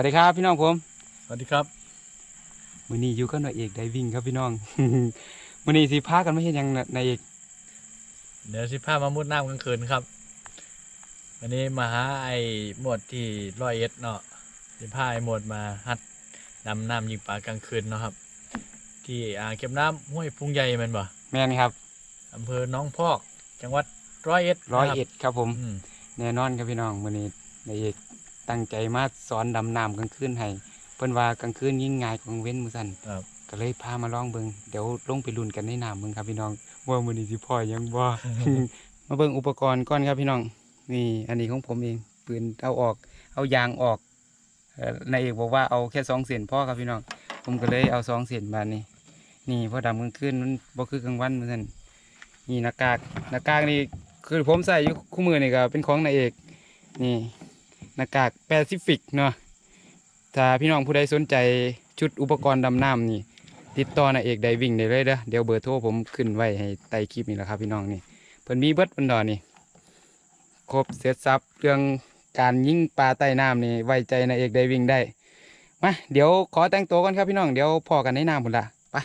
วัสดีครับพี่น้องผมสวัสดีครับมือนี้อยู่กับนายเอกไดวิ่งครับพี่น้อง มือนี้สิพากันไม่เห็นยังนายเอก เดี๋ยวสิพามามุดน้ำกลางคืนครับวันนี้มาหาไอ้หมวดที่ร้อยเอ็ดเนาะสิพาไอ้หมวดมาฮัดดำน้ำยิงปลากลางคืนเนาะครับ ที่อ่างเก็บน้ำห้วยพุงใหญ่แมันบ่แม่นครับอำเภอหน้องพอก จังหวัดร้อยเอ็ดร้อยเอ็ดครับผม อืมแน่นอนครับพี่น้องมือนี้นายเอก ตั้งใจมาสอนดำน้ำกลางคืนให้เพิ่นว่ากลางคืนยิ่งง่ายกว่าเว้นมือสั่นครับก็เลยพามาลองเบิงเดี๋ยวลงไปลุ้นกันในน้ำเบิงครับพี่น้องว่ามือนี้สิพ่อยังบ่ มาเบิ่งอุปกรณ์ก่อนครับพี่น้องนี่อันนี้ของผมเองปืนเอาออก เอายางออกเอ่อนายเอกบอกว่าเอาแค่สองเส้นพอครับพี่น้องผมก็เลยเอาสองเส้นบานนี้นี่พอดำกลางคืนมันบ่คือกลางวันเหมือนกันนี่หน้ากากหน้ากากนี่คือผมใส่อยู่คู่มือนี่ก็เป็นของนายเอกนี่ห น้ากากแปซิฟิกเนาะถ้าพี่น้องผู้ใดสนใจชุดอุปกรณ์ดำน้ำนี่ ติดต่อนาเอกไดวิ่งได้เลยเด้อเดี๋ยวเบอร์โทรผมขึ้นไว้ให้ใต้คลิปนี่แหละครับพี่น้องนี่เพิ่นมีเบิดเพิ่นดอนี่ครบเสร็จสับเรื่องการยิงปลาใต้น้ำนี่ไว้ใจนาเอกไดวิ่งได้มาเดี๋ยวขอแต่งตัวกันครับพี่น้องเดี๋ยวพอกันในน้ำพุ่นละไป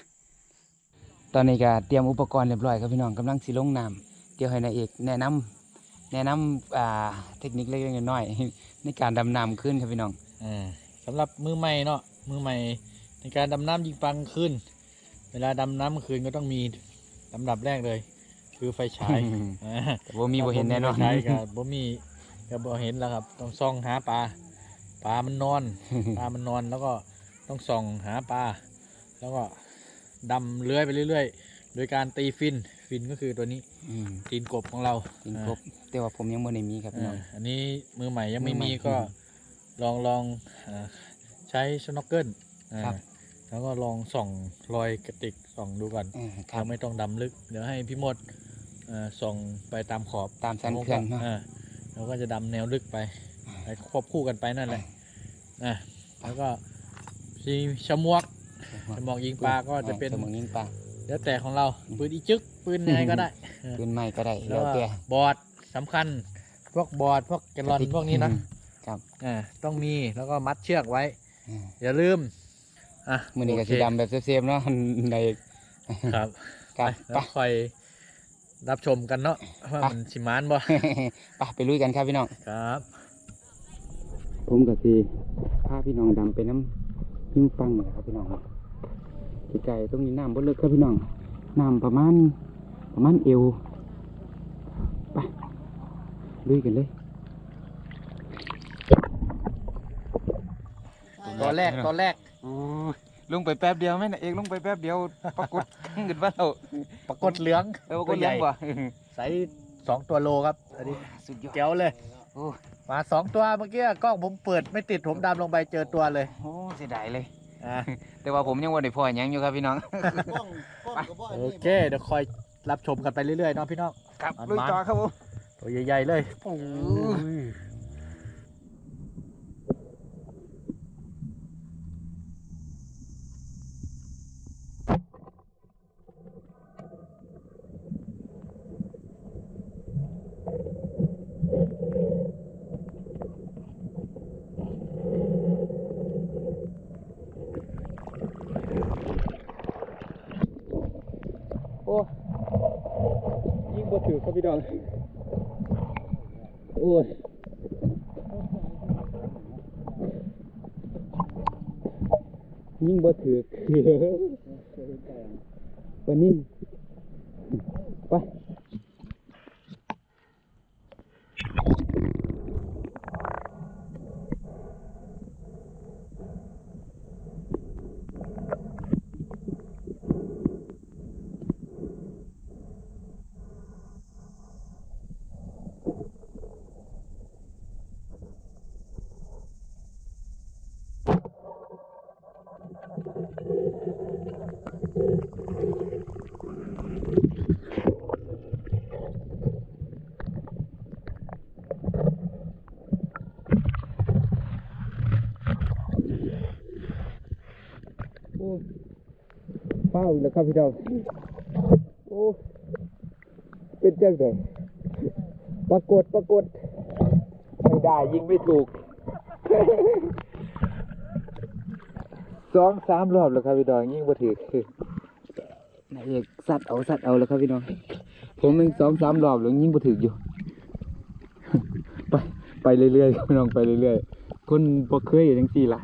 ตอนนี้ก็เตรียมอุปกรณ์เรียบร้อยครับพี่น้องกำลังสิลงน้ำเดี๋ยวให้นายเอกแนะนำ แนะนำอ่าเทคนิคเล็กๆน้อยๆในการดำน้ำขึ้นครับพี่น้อง อ่าสำหรับมือใหม่เนาะมือใหม่ในการดำน้ำยิงปลากลางคืนเวลาดำน้ำกลางคืนก็ต้องมีลำดับแรกเลย คือไฟฉายอ่าแต่ว่ามีบ่เห็นแน่นอนใช่ครับบ่มีก็บ่เห็นแล้วครับ ต้องส่องหาปลาปลามันนอนปลามันนอนแล้วก็ต้องส่องหาปลาแล้วก็ดำเลื้อยไปเรื่อย ๆ โดยการตีฟิน ฟินก็คือตัวนี้อืมตีนกบของเรากินครบแต่ว่าผมยังบ่ได้มีครับพี่น้อ่าองอันนี้มือใหม่ยังไม่มือใหม่มีก็อืมลองลองอ่าใช้ชนอกเกิลอ่าครับ แล้วก็ลองส่องรอยกระติกส่องดูก่อนเออครัเราบ ไม่ต้องดำลึก เดี๋ยวให้พี่มดอ่าส่องไปตามขอบตามสันเขื่อนเนาะอ่าเราก็จะดำแนวลึกไปไปควบคู่กันไปนั่นแหละ อะแล้วก็มีชะมวกชะมวกยิงปลาก็จะเป็น สมองยิงปลา แล้วแต่ของเราปืนอีจึกปืนยังไงก็ได้ปืนใหม่ก็ได้แล้แล้ววก็แต่บอร์ดสำคัญ พวกบอร์ดพวกแกลลอนพวกนี้นะครับอ่าต้องมีแล้วก็มัดเชือกไว้อืมอย่าลืมอะมือนี้ก็โเคสีดำแบบเซฟๆเนาะในครับครับไปไปแล้วคอยรับชมกันเนาะว่าไปมันชิมานบ่ไปไปลุยกันครับพี่น้องครับ ผมกับสีพาพี่น้องดำไปน้ำหิ้งฟังเลยครับพี่น้อง ไกลๆตรงนี้น้ำบ่ลึกครับพี่น้องน้ำประมาณประมาณเอวไปลุยกันเลย ตอนแรกตอนแรกโอ้ยลงไปแป๊บเดียวไหมนะเอกลงไปแป๊บเดียวปรากฏเงินว่าเราปรากฏเหลืองเออปรากฏเลี้ยงบ่ไซส์สองตัวโลครับอันนี้สุดยอดแก้วเลยโอ้มาสองตัวเมื่อกี้กล้องผมเปิดไม่ติดผมดำลงไปเจอตัวเลยโหเสียดายเลย อ่าแต่ว่าผมยังว่าได้พอหยังอยู่ครับพี่น้องโอเคเดี๋ยวคอยรับชมกันไปเรื่อยๆเนาะพี่น้อง ครับมันลุยต่อครับผม ตัวใหญ่ๆเลยโอ้โโอ้ยิ่งบ่ถือครับพี่น้องโอ้ยยิ่งบ่ถือคือวันนี้ไปโอ้ เป้าอีกแล้วครับพี่น้องโอ้เป็นจังไดปรากฏปรากฏไม่ได้ยิงไม่ถูกสองสามรอบแล้วครับพี่น้องยิ่งบ่ถือคือนายเอกสัตว์เอาสัตว์เอาแล้วครับพี่น้องผมเป็นสองสามรอบแล้วยิ่งบ่ถืออยู่ ไปไปเรื่อยๆครับพี่น้องไปเรื่อยๆคนบ่เคยเห็นจังซี่ล่ะ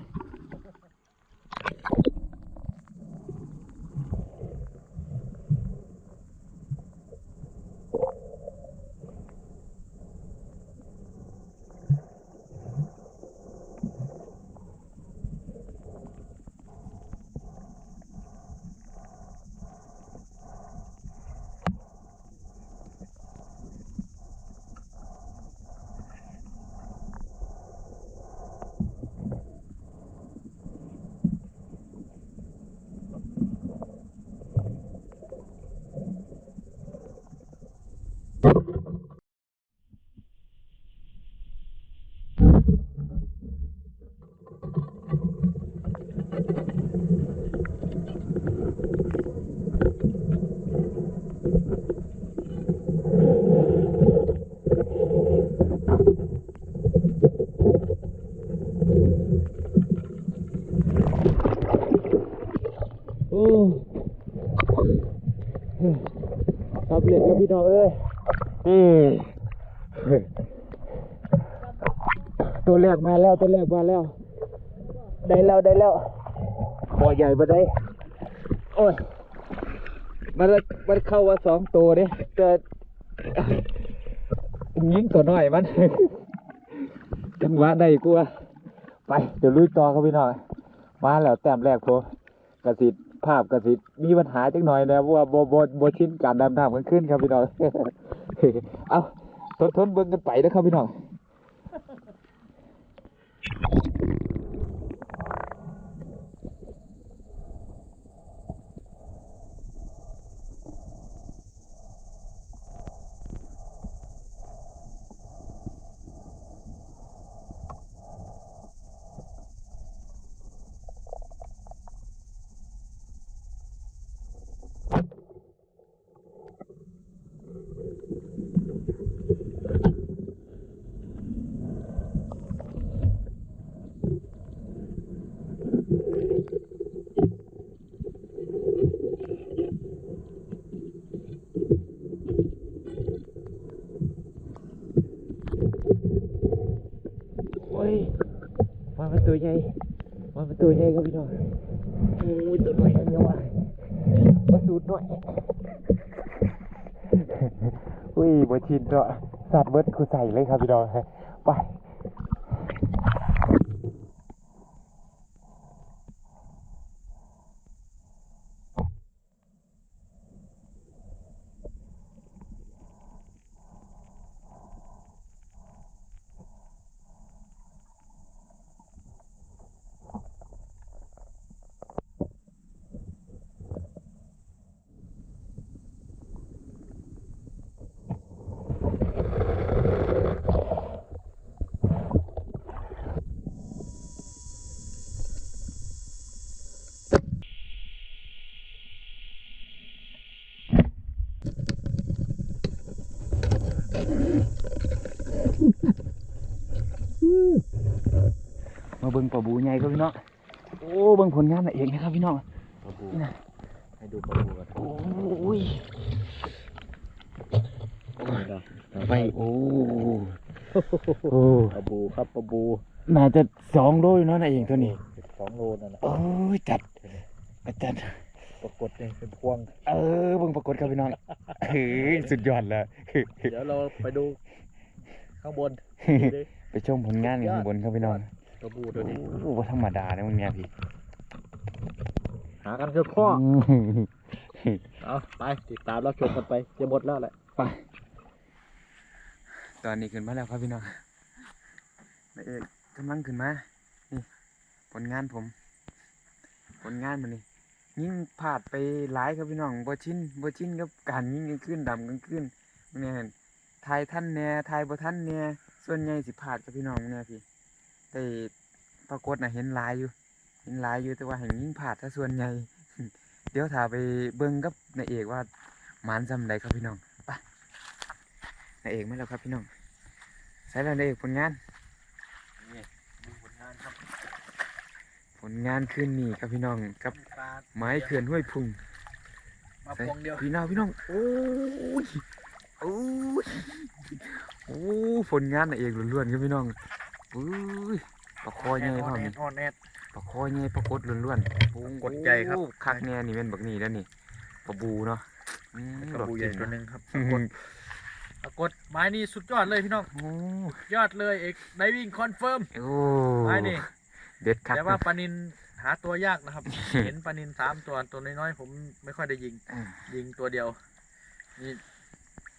โอ้สำเร็จแล้วพี่น้องเอ้ยอืมตัวแรกมาแล้วตัวแรกมาแล้ว ได้แล้วได้แล้วบ่อใหญ่มาได้ โอ้ย มันมันเข้าว่าสองตัวเนี่ยแต่ยิงตัวน้อยมัน จังหวะได้กูว่าไป เดี๋ยวลุยต่อครับพี่น้องมาแล้วแต้มแรกพอกระสิท ภาพกระสิทมีปัญหาจังหน่อยนะว่าโบโบโบชิ้นการดำน้ำกันขึ้นครับพี่น้อง เอาทนทนเบิ่งกันไปนะครับพี่น้อง โอ้ยมาเป็น ตัวใหญ่มาเป็นตัวใหญ่ก็พี่น้องโอ้ยตัวน้อยอันเดียว่ะมาสูดหน่อยอุ้ยบ่ชินเนาะสัตว์เบิดคือใส่เลยครับพี่น้องไป เบิ่งปลาบูใหญ่ครับพี่น้องโอ้เบิ่งผลงานน่ะเองนะครับพี่น้องปลาบูนี่นะให้ดูปลาบูกันโอ้ยไปไปโอ้โอ้ปลาบูครับปลาบูน่าจะสองโลอยู่เนาะน่ะเองตัวนี้สองโลนั่นแหละโอ้ยจัดจัดปรากฏเนี่ยเป็นพวง เออเบิ่งปรากฏครับพี่น้องเฮ้ยสุดยอดเลยเดี๋ยวเราไปดูข้างบนดิไปชมผลงานกันข้างบนครับพี่น้อง ปลาบูตัวนี้โอ้โหธรรมดานะมึงเนี่ยพี่ หากันคือข้อ เอาไปติดตามรับชมกันไปจะหมดแล้วแหละไป ตอนนี้ขึ้นมาแล้วครับพี่น้องนายเอกกำลังขึ้นมา นี่ ผลงานผม ผลงานมันนี่ยิ่งพลาดไปหลายครับพี่น้องบ่ชินบ่ชินกับการยิ่งกลางคืนดำกลางคืนเนี่ยทายท่านแน่ทายบ่ท่านแน่ส่วนใหญ่สิพลาดกับพี่น้องเนี่ยพี่ แต่ปรากฏน่ะเห็นหลายอยู่ เห็นหลายอยู่แต่ว่าแห่งยิ่งพลาดถ้าส่วนใหญ่ เดี๋ยวถ้าไปเบิ่งกับนายเอกว่าหมานซำใดครับพี่น้องไปนายเอกมาแล้วครับพี่น้องใส่แล้วนายเอกผลงานนี่ดูผลงานครับผผลงานคืนนี้ครับพี่น้องกับปลาไม้เขื่อนห้วยพุงมาพวงเดียวพี่น้องพี่น้องโอ้ยโอ้ยโอ้ผลงานน่ะเองล้วนๆครับพี่น้องโอ้ยปลาคอใหญ่อพ่ออนแอนี่ดออนแอดปลาคอใหญ่ปลากดล้วนๆโอ้กดใหญ่ครับโอ้คักแน่นี่เป็นบักนี่แล้วนี่ปลาบูเนาะอืมกระบูใหญ่ดอกตัวจิ๋หนึ่งครับอืปรากฏมปรากฏไม้นี่สุดยอดเลยพี่น้องโอ้ยอดเลยเอกไดวิ่งคอนเฟิร์มโอ้ไม้นี่เด็ดคักแต่ว่านะปลานินหาตัวยากนะครับ เห็นปลานินสามตัวตัวน้อยๆผมไม่ค่อยได้ยิงอืมยิงตัวเดียวนี่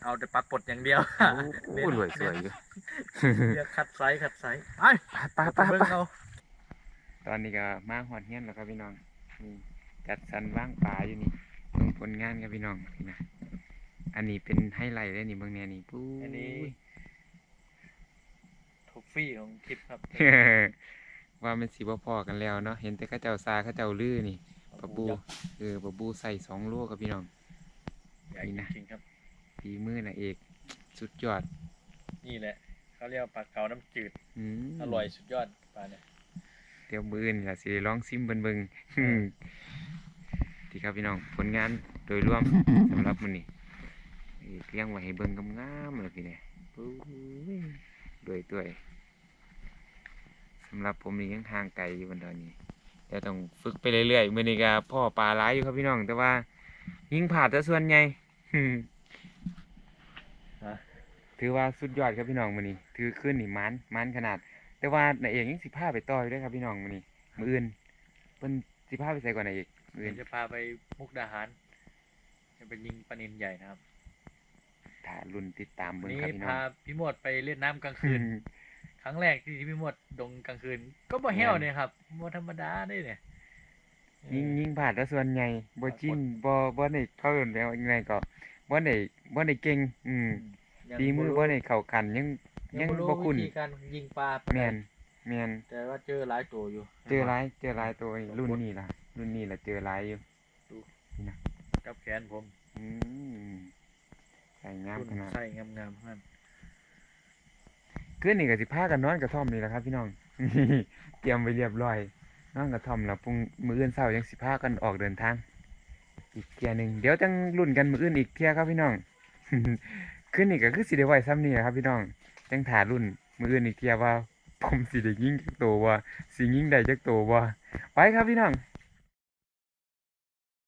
เอาแต่ปลากดอย่างเดียวโอ้รวยสวยอยู่เรียกคัดไซส์คัดไซส์ไปไปไปเบิ่งไปเอาตอนนี้ก็มาหอดเฮียนแล้วครับพี่น้องนี่จัดสรรว่างปลาอยู่นี่เบิ่งผลงานครับพี่น้องนี่นะอันนี้เป็นไฮไลท์เลยนี่เบิ่งแน่นี่ปุ้อันนี้ยทอฟฟี่ของคลิปครับ ว่ามันสีบ่พอกันแล้วเนาะเห็นแต่เข้าเจ้าซาเข้าเจ้าลือนี่ปะบูยักษ์เออปะบูใส่สองโลครับพี่น้องใหญ่นี่นะจริงๆครับ ฝีมือน่ะเอก สุดยอด นี่แหละ เขาเรียกว่าปลาเก๋าน้ำจืดมอร่อยสุดยอดปลาเนี่ย เดี๋ยวมือนี่ล่ะสิได้ลองซิมเบิ่งเบิ่งที่ครับพี่น้อง ผลงานโดยรวม สำหรับมื้อนี้เอกเลี้ยงไว้ให้เบิ่งงามๆเลยพี่เนี่ยปุ้ยด้วยตัวสำหรับผมนี่ยังห่างไกลอยู่บนตอนนี้เดี๋ยวต้องฝึกไปเรื่อยๆมื้อนี้ก็พ่อปลาหลายอยู่ครับพี่น้อง แต่ว่า ยิงผ่าดแต่ส่วนใหญ่ ถือว่าสุดยอดครับพี่น้องมื้อนี้ถือขึ้นนี่มันมันขนาด แต่ว่านาเอกยังสิพาไปต่ออยู่เด้วยครับพี่น้องมื้อนี้มื้ออื่นเพิ่นสิพาไปใส่ก่อนนาเอกมื้อเดี๋อื่ยวนจะพาไปมุกดาหารจะไปยิงปลานินใหญ่นะครับถ้ารุ่นติดตามเบิ่งนี่ครับพี่น้อพางพี่หมวดไปเล่นน้ำกลางคืน ครั้งแรกที่พี่หมวดดงกลางคืน ก็บ่แห้วเนี่ยครับบ่ธรรมดาได้เนี่ยยิงยิงผ่านแต่ส่วนใหญ่บ่จิ้นบ่บ่ได้เข้าเอิ้นแล้วยังไงก็บ่ได้บ่ได้เก่ง อืมยัง ฝีมือบ่ได้เข้ากันยังยัยังงบ่รู้บ่คุ้นวิธีการยิงปลาแม่นแม่นแต่ว่าเจอหลายตัวอยู่เจอหลายเจอหลายตัวนี่รุ่นนี้ล่ะ รุ่นนี้ล่ะเจอหลายอยู่กับแขนผมอืมใส่งามรุ่นขนาด ใส่งามๆนั่นคืนนี้ก็สิพากันนอนกระท่อมนี่แหละครับ พี่น้อง เตรียมไว้เรียบร้อยนอนกระท่อมแล้วพรุ่งมื้ออื่นเช้ายังสิพากันออกเดินทาง อีกเที่ยหนึงเดี๋ยวจังลุ้นกันมื้ออื่นอีกเที่ยครับพี่น้อง ขึ้นนี่ก็คือสิได้ไว้ซ้ำนี่แหละครับพี่น้องจังถ่ารุ่นมืออื่นอีกเทียว่า ผมสิได้ยิ่งจักโตวบ่สิยิ่งได้จักโตวบ่ไปครับพี่น้อง